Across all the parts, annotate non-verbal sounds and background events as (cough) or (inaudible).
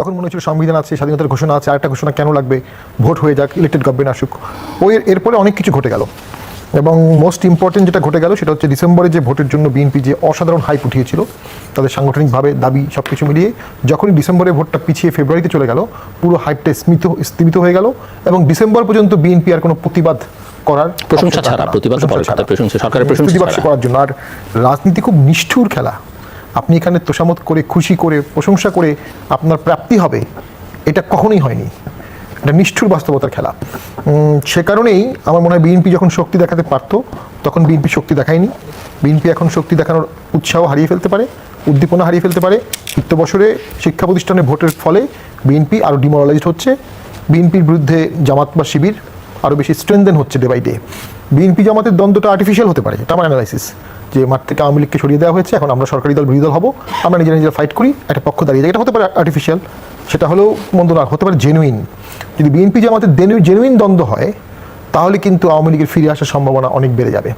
তখন মনে হচ্ছিল সংবিধান আছে স্বাধীনতার ঘোষণা আছে আরেকটা ঘোষণা কেন লাগবে? ভোট হয়ে যাক ইলেক্টেড গভর্নমেন্ট আসুক। ওই এরপরে অনেক কিছু ঘটে গেল। এবং মোস্ট ইম্পর্টেন্ট যেটা ঘটে গেল সেটা হচ্ছে ডিসেম্বরে যে ভোটের জন্য বিএনপি যে অসাধারণ হাইপ উঠিয়েছিল তাদের সাংগঠনিকভাবে দাবি সব কিছু মিলিয়ে যখনই ডিসেম্বরে ভোটটা পিছিয়ে ফেব্রুয়ারিতে চলে গেল পুরো হাইপটা স্মিত স্থিমিত হয়ে গেল। এবং ডিসেম্বর পর্যন্ত বিএনপি আর কোনো প্রতিবাদ করার প্রশংসা ছাড়া, প্রতিবাদ সরকারের প্রশংসা করার জন্য। আর রাজনীতি খুব নিষ্ঠুর খেলা। আপনি এখানে তোষামত করে, খুশি করে, প্রশংসা করে আপনার প্রাপ্তি হবে। এটা কখনোই হয়নি। এটা নিষ্ঠুর বাস্তবতার খেলা। সে কারণেই আমার মনে হয় বিএনপি যখন শক্তি দেখাতে পারতো, তখন বিএনপি শক্তি দেখায়নি। বিএনপি এখন শক্তি দেখানোর উৎসাহ হারিয়ে ফেলতে পারে, উদ্দীপনা হারিয়ে ফেলতে পারে। বিত্ত বছরে শিক্ষা প্রতিষ্ঠানে ভোটের ফলে বিএনপি আরও ডিমোরালাইজড হচ্ছে। বিএনপির বিরুদ্ধে জামাত বা শিবির আরও বেশি স্ট্রেনদেন হচ্ছে ডে বাই ডে। বিএনপি জামাতের দ্বন্দ্বটা আর্টিফিশিয়াল হতে পারে, এটা আমার অ্যানালাইসিস যে মাঠ থেকে আওয়ামী লীগকে সরিয়ে দেওয়া হয়েছে, এখন আমরা সরকারি দল, বিরোধী দল হব। আমরা নিজেরা নিজেরা ফাইট করি, একটা পক্ষ দাঁড়িয়ে যায়। এটা হতে পারে আর্টিফিশিয়াল সেটা হলেও মন্দ না, হতে পারে জেনুইন যদি বিএনপি যে আমাদের জেনুইন দ্বন্দ্ব হয়, তাহলে কিন্তু আওয়ামী লীগের ফিরে আসার সম্ভাবনা অনেক বেড়ে যাবে।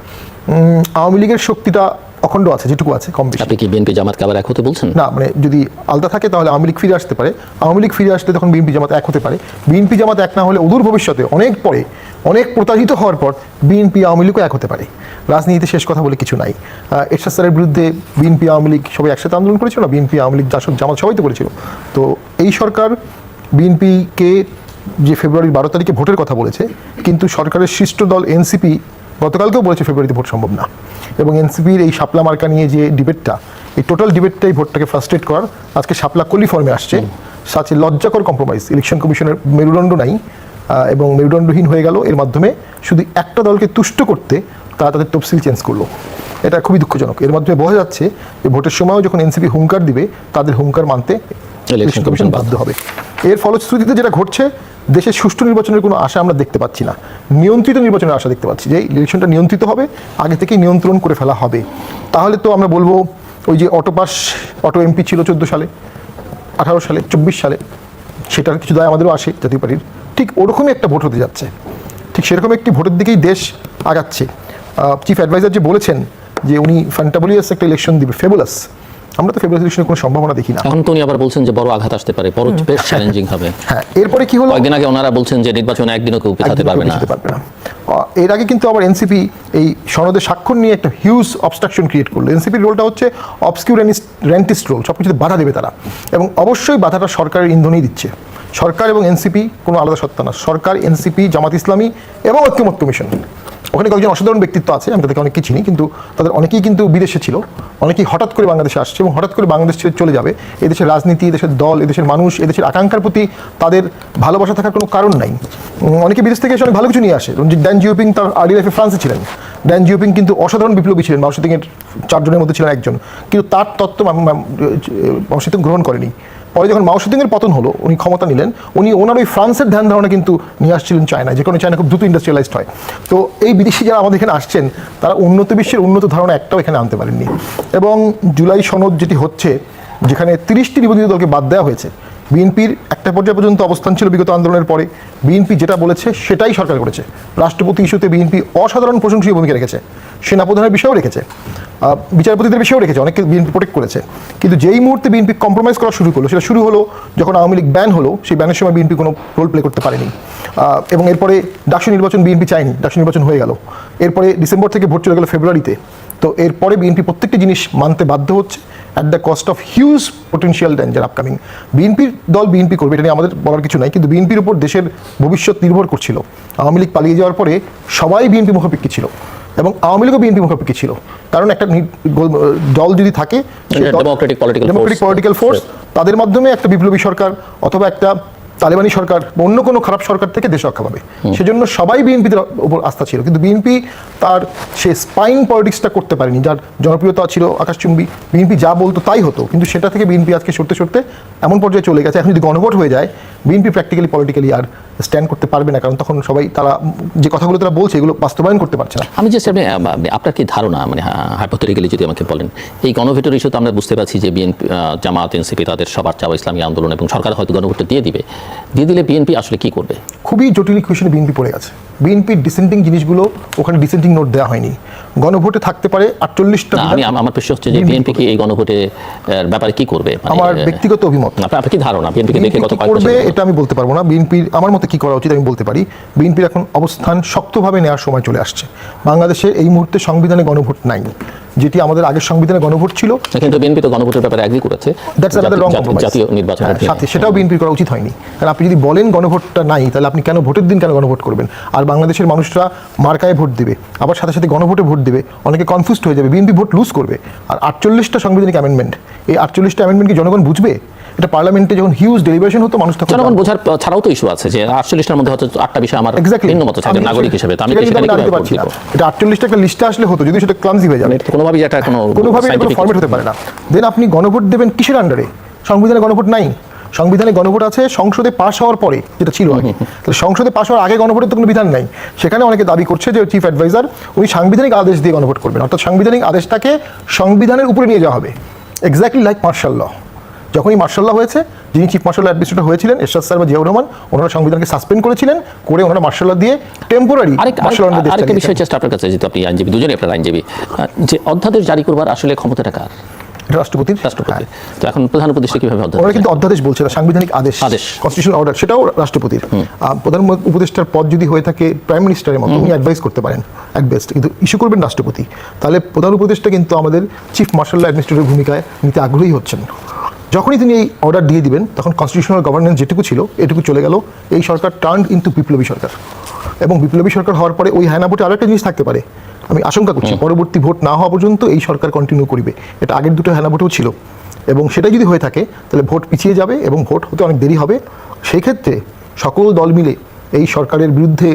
আওয়ামী লীগের শক্তিটা অখণ্ড আছে যেটুকু আছে কম বেশি। আপনি কি বিএনপি জামাতকে আবার এক হতে বলছেন? না মানে যদি আলাদা থাকে তাহলে আওয়ামী লীগ ফিরে আসতে পারে। আওয়ামী লীগ ফিরে আসলে তখন বিএনপি জামাত এক হতে পারে। বিএনপি জামাত এক না হলে অদূর ভবিষ্যতে অনেক পরে অনেক প্রতারিত হওয়ার পর বিএনপি আওয়ামী লীগও এক হতে পারে। রাজনীতিতে শেষ কথা বলে কিছু নাই। এরশাদ স্যারের বিরুদ্ধে বিএনপি আওয়ামী লীগ সবাই একসাথে আন্দোলন করেছিল না বিএনপি আওয়ামী লীগ জাসদ জামাত সবাই তো করেছিল। তো এই সরকার বিএনপিকে যে ফেব্রুয়ারির বারো তারিখে ভোটের কথা বলেছে কিন্তু সরকারের শীর্ষ দল এনসিপি গতকালকেও বলেছে ফেব্রুয়ারিতে ভোট সম্ভব না। এবং এনসিপির এই শাপলা মার্কা নিয়ে যে ডিবেটটা এই টোটাল ডিবেটটাই ভোটটাকে ফ্রাস্ট্রেট করার আজকে শাপলা কলি ফর্মে আসছে। সাথে লজ্জাকর কম্প্রোমাইজ ইলেকশন কমিশনের মেরুদণ্ড নাই এবং মেরুদণ্ডহীন হয়ে গেল। এর মাধ্যমে শুধু একটা দলকে তুষ্ট করতে তারা তাদের তফসিল চেঞ্জ করল। এটা খুবই দুঃখজনক। এর মাধ্যমে বোঝা যাচ্ছে যে ভোটের সময়ও যখন এনসিপি হুঙ্কার দিবে তাদের হুঙ্কার মানতে ইলেকশন কমিশন বাধ্য হবে। এর ফলশ্রুতিতে যেটা ঘটছে দেশের সুষ্ঠু নির্বাচনের কোনো আশা আমরা দেখতে পাচ্ছি না। নিয়ন্ত্রিত নির্বাচনের আশা দেখতে পাচ্ছি যে ইলেকশনটা নিয়ন্ত্রিত হবে, আগে থেকেই নিয়ন্ত্রণ করে ফেলা হবে। তাহলে তো আমরা বলব ওই যে অটো পাস, অটো এমপি ছিল চোদ্দ সালে, আঠারো সালে, চব্বিশ সালে, সেটার কিছু দায় আমাদেরও আসে জাতীয় পার্টির। ঠিক ওরকমই একটা ভোট হতে যাচ্ছে। ঠিক সেরকম একটি ভোটের দিকেই দেশ আগাচ্ছে। চিফ অ্যাডভাইজার যে বলেছেন যে উনি ফ্যান্টাবুলিয়াস একটা ইলেকশন দিবে ফেবুলাস আমরা তো ফেবুলাস ইলেকশনের কোনো সম্ভাবনা দেখি না। এখন তো উনি আবার বলছেন যে বড় আঘাত আসতে পারে বড় বেশ চ্যালেঞ্জিং হবে। (laughs) হ্যাঁ এরপরে কি হলো? কয়েকদিন আগে ওনারা বলছেন যে নির্বাচনে একদিনও কেউ পেছাতে পারবে না। এর আগে কিন্তু আবার এনসিপি এই সনদে স্বাক্ষর নিয়ে একটা হিউজ অবস্ট্রাকশন ক্রিয়েট করল। এনসিপির রোলটা হচ্ছে অবসকিউর রেন্টিস্ট রোল সব কিছুতে বাধা দেবে তারা। এবং অবশ্যই বাধাটা সরকারের ইন্ধনই দিচ্ছে। সরকার এবং এনসিপি কোনো আলাদা সত্তা না। সরকার এনসিপি জামাত ইসলামী এবং ঐক্যমত কমিশন। ওখানে কয়েকজন অসাধারণ ব্যক্তিত্ব আছে, আমি তাদেরকে অনেককে চিনি, কিন্তু তাদের অনেকেই কিন্তু বিদেশে ছিল। অনেকেই হঠাৎ করে বাংলাদেশে আসছে এবং হঠাৎ করে বাংলাদেশ ছেড়ে চলে যাবে। এদেশের রাজনীতি, এদেশের দল, এদেশের মানুষ, এদেশের আকাঙ্ক্ষার প্রতি তাদের ভালোবাসা থাকার কোনো কারণ নাই। অনেকে বিদেশ থেকে এসে অনেক ভালো কিছু নিয়ে আসে। যে ড্যান জিওপিং তার আর্লি লাইফে ফ্রান্সে ছিলেন। ড্যান জিওপিং কিন্তু অসাধারণ বিপ্লবী ছিলেন মাওসিংয়ের চারজনের মধ্যে ছিলেন একজন। কিন্তু তার তত্ত্ব মাওসিং গ্রহণ করেনি। পরে যখন মাওসিংয়ের পতন হলো, উনি ক্ষমতা নিলেন, উনি ওনার ওই ফ্রান্সের ধ্যান ধারণা কিন্তু নিয়ে আসছিলেন চায়নায় যে কোনো চায়না খুব দ্রুত ইন্ডাস্ট্রিয়ালাইজড হয়। তো এই বিদেশি যারা আমাদের এখানে আসছেন, তারা উন্নত বিশ্বের উন্নত ধারণা একটাও এখানে আনতে পারেননি। এবং জুলাই সনদ যেটি হচ্ছে, যেখানে তিরিশটি নিবন্ধিত দলকে বাদ দেওয়া হয়েছে বিএনপির একটা পর্যায় পর্যন্ত অবস্থান ছিল বিগত আন্দোলনের পরে। বিএনপি যেটা বলেছে, সেটাই সরকার করেছে। রাষ্ট্রপতি ইস্যুতে বিএনপি অসাধারণ প্রশংসনীয় ভূমিকা রেখেছে। সেনাপ্রধানের বিষয়েও রেখেছে। বিচারপতিদের বিষয়েও রেখেছে। অনেককে বিএনপি প্রোটেক্ট করেছে। কিন্তু যেই মুহূর্তে বিএনপি কম্প্রোমাইজ করা শুরু করল, সেটা শুরু হলো যখন আওয়ামী লীগ ব্যান হলো, সেই ব্যানের সময় বিএনপি কোনো রোল প্লে করতে পারেনি। এবং এরপরে ডাকসু নির্বাচন বিএনপি চায়নি। ডাকসু নির্বাচন হয়ে গেল। এরপরে ডিসেম্বর থেকে ভোট চলে গেল ফেব্রুয়ারিতে। তো এরপরে বিএনপি প্রত্যেকটি জিনিস মানতে বাধ্য হচ্ছে। At the cost of huge potential danger upcoming বিএনপির দল বিএনপি করবে এটা নিয়ে আমাদের বলার কিছু নাই কিন্তু বিএনপির উপর দেশের ভবিষ্যৎ নির্ভর করছিল। আওয়ামী লীগ পালিয়ে যাওয়ার পরে সবাই বিএনপি মুখাপেক্ষি ছিল এবং আওয়ামী লীগও বিএনপি মুখাপেক্ষি ছিল। কারণ একটা দল যদি থাকে Democratic political democratic force. Political force তাদের মাধ্যমে একটা বিপ্লবী সরকার অথবা একটা তালেবানি সরকার বা অন্য কোনো খারাপ সরকার থেকে দেশ রক্ষা পাবে। সেজন্য সবাই বিএনপির উপর আস্থা ছিল। কিন্তু বিএনপি তার সে স্পাইন পলিটিক্সটা করতে পারেনি। যার জনপ্রিয়তা ছিল আকাশচুম্বী। বিএনপি যা বলতো তাই হতো। কিন্তু সেটা থেকে বিএনপি আজকে সরতে সরতে এমন পর্যায়ে চলে গেছে। এখন যদি গণভোট হয়ে যায় বিএনপি প্র্যাকটিক্যালি পলিটিক্যালি আর স্ট্যান্ড করতে পারবে না। কারণ তখন সবাই তারা যে কথাগুলো তারা বলছে এগুলো বাস্তবায়ন করতে পারছে না। আমি জাস্ট আপনি আপনি- আপনার কি ধারণা? মানে হাইপোথেটিক্যালি যদি আমাকে বলেন। এই গণভোটের ইস্যুতে আমরা বুঝতে পারছি যে বিএনপি জামাত এনসিপি তাদের সবার চাওয়া ইসলামী আন্দোলন এবং সরকার হয়তো গণভোটটা দিয়ে দিবে। দিয়ে দিলে বিএনপি আসলে কি করবে? খুবই জটিল ইকুয়েশনে বিএনপি পড়ে গেছে। বিএনপির ডিসেন্টিং জিনিসগুলো ওখানে ডিসেন্টিং নোট দেওয়া হয়নি। গণভোটে থাকতে পারে আটচল্লিশটা আমি আমার প্রশ্ন হচ্ছে যে বিএনপি কি এই গণভোটে ব্যাপারে কি করবে? মানে, আমার ব্যক্তিগত অভিমত। আপনার কি ধারণা? বিএনপিকে দেখে বিএনপি গত কি কয়েক করবে এটা আমি বলতে পারব না। বিএনপির আমার মতে কি করা উচিত আমি বলতে পারি। বিএনপির এখন অবস্থান শক্তভাবে নেওয়ার সময় চলে আসছে। বাংলাদেশে এই মুহূর্তে সংবিধানে গণভোট নাই। যেটি আমাদের আগের সংবিধানে গণভোট ছিল। কিন্তু বিএনপি তো গণভোটের ব্যাপারে অ্যাগ্রি করেছে। দ্যাটস আনাদার রং কম্প্রোমাইজ জাতীয় নির্বাচন হ্যাঁ, সাথে সেটাও বিএনপি করা উচিত হয়নি। কারণ আপনি যদি বলেন গণভোটটা নাই তাহলে আপনি কেন ভোটের দিন কেন গণভোট করবেন? আর বাংলাদেশের মানুষরা মার্কায় ভোট দেবে আবার সাথে সাথে গণভোটে ভোট দেবে অনেকে কনফিউজড হয়ে যাবে বিএনপি ভোট লুজ করবে। আর আটচল্লিশটা সাংবিধানিক অ্যামেন্ডমেন্ট এই আটচল্লিশটা অ্যামেন্ডমেন্ট কি জনগণ বুঝবে? এটা পার্লামেন্টে যখন হিউজ ডেলিভারেশন হতো মানুষ তখন জনগণ বোঝার ছাড়াও তো ইস্যু আছে যে আটচল্লিশটার মধ্যে হয়তো আটটা বিষয় আমার ভিন্ন মতো থাকে নাগরিক হিসেবে। আমি? এটা আটচল্লিশটা একটা লিস্টে আসলে হতো যদি সেটা ক্লামজি হয়ে যাবে। কোনোভাবেই এটা কোনো কোনোভাবে ফর্মেট হতে পারে না। দেন আপনি গণভোট দেবেন কিসের আন্ডারে সংবিধানে গণভোট নাই। সংবিধানে গণভোট আছে সংসদে পাশ হওয়ার পরে যেটা ছিল আগে। তাহলে সংসদে পাশ হওয়ার আগে গণভোটের তো কোনো বিধান নাই। সেখানে অনেকে দাবি করছে যে চিফ অ্যাডভাইজার উনি সাংবিধানিক আদেশ দিয়ে গণভোট করবেন। অর্থাৎ সাংবিধানিক আদেশটাকে সংবিধানের উপরে নিয়ে যাওয়া হবে। এক্স্যাক্টলি লাইক মার্শাল ল যখনই মার্শাল ল হয়েছে যিনি চিফ মার্শাল অ্যাডমিনিস্ট্রেটর হয়েছিলেন এরশাদ স্যার বা জিয়াউর রহমান ওনারা সংবিধানকে সাসপেন্ড করেছিলেন করে ওনারা মার্শাল ল দিয়ে টেম্পোরারি আরেকটা বিষয় জাস্ট আপনার কাছে যেহেতু আপনি আইনজীবী দুজনেই আপনার আইনজীবী যে অধ্যাদেশ জারি করবার আসলে ক্ষমতাটা কার? রাষ্ট্রপতির। রাষ্ট্রপতি। তো এখন প্রধান উপদেষ্টা কীভাবে অধ্যাদেশ ওরা কিন্তু অধ্যাদেশ বলছে না সাংবিধানিক আদেশ আদেশ। কনস্টিটিউশনাল অর্ডার সেটাও রাষ্ট্রপতির। প্রধান উপদেষ্টার পদ যদি হয়ে থাকে প্রাইম মিনিস্টারের মতো উনি অ্যাডভাইস করতে পারেন অ্যাট বেস্ট কিন্তু ইস্যু করবেন রাষ্ট্রপতি। তাহলে প্রধান উপদেষ্টা কিন্তু আমাদের চিফ মার্শাল অ্যাডমিনিস্ট্রেটর ভূমিকায় নিতে আগ্রহী হচ্ছেন। যখনই তিনি এই অর্ডার দিয়ে দিবেন তখন কনস্টিটিউশনাল গভর্নেন্স যেটুকু ছিল এটুকু চলে গেল। এই সরকার টার্ন ইন্টু বিপ্লবী সরকার। এবং বিপ্লবী সরকার হওয়ার পরে ওই হায়না ভোটে আরেকটা জিনিস থাকতে পারে। আমি আশঙ্কা করছি পরবর্তী ভোট না হওয়া পর্যন্ত এই সরকার কন্টিনিউ করবে। এটা আগের দুটো হায়না ভোটেও ছিল। এবং সেটা যদি হয়ে থাকে তাহলে ভোট পিছিয়ে যাবে এবং ভোট হতে অনেক দেরি হবে। সেই ক্ষেত্রে সকল দল মিলে এই সরকারের বিরুদ্ধে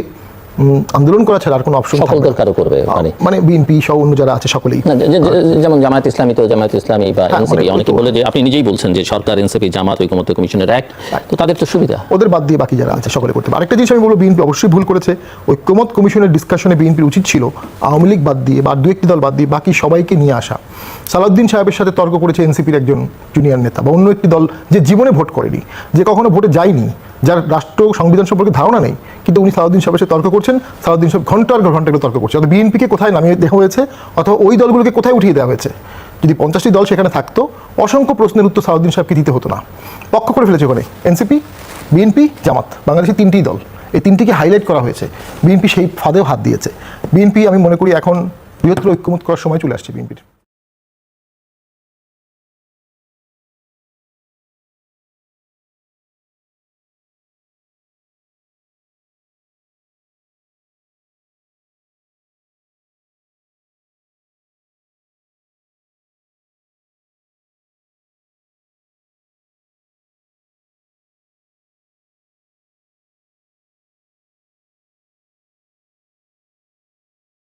আন্দোলন করা ছাড়া আর কোনো অপশন সকল দল কারও করবে মানে মানে বিএনপি সহ অন্য যারা আছে সকলেই। যেমন জামায়াত ইসলামী তো জামায়াত ইসলামী বা হ্যাঁ, এনসিপি অনেকে বলে যে আপনি নিজেই বলছেন যে সরকার এনসিপি জামাত ঐকমত্য কমিশনের এক তো তাদের তো সুবিধা। ওদের বাদ দিয়ে বাকি যারা আছে সকলে করতে পারে। আরেকটা জিনিস আমি বলব বিএনপি অবশ্যই ভুল করেছে। ঐক্যমত কমিশনের ডিসকাশনে বিএনপির উচিত ছিল। আওয়ামী লীগ বাদ দিয়ে বা দু একটি দল বাদ দিয়ে বাকি সবাইকে নিয়ে আসা। সালাউদ্দিন সাহেবের সাথে তর্ক করেছে এনসিপির একজন জুনিয়র নেতা বা অন্য একটি দল যে জীবনে ভোট করেনি যে কখনো ভোটে যায়নি। যার রাষ্ট্র সংবিধান সম্পর্কে ধারণা নেই, কিন্তু উনি সালাউদ্দিন সাহেবের সাথে তর্ক করছেন, সালাউদ্দিন সাহেব ঘণ্টার ঘর ঘণ্টা তর্ক করছে। অর্থাৎ বিএনপিকে কোথায় নামিয়ে দেওয়া হয়েছে, অথবা ওই দলগুলোকে কোথায় উঠিয়ে দেওয়া হয়েছে। যদি পঞ্চাশটি দল সেখানে থাকতো, অসংখ্য প্রশ্নের উত্তর সালাউদ্দিন সাহেবকে দিতে হতো না। পক্ষ করে ফেলেছে ওখানে এনসিপি, বিএনপি, জামাত, বাংলাদেশের তিনটি দল। এই তিনটিকে হাইলাইট করা হয়েছে। বিএনপি সেই ফাঁদেও হাত দিয়েছে। বিএনপি আমি মনে করি এখন বৃহত্তর ঐক্যমত করার সময় চলে আসছে বিএনপির।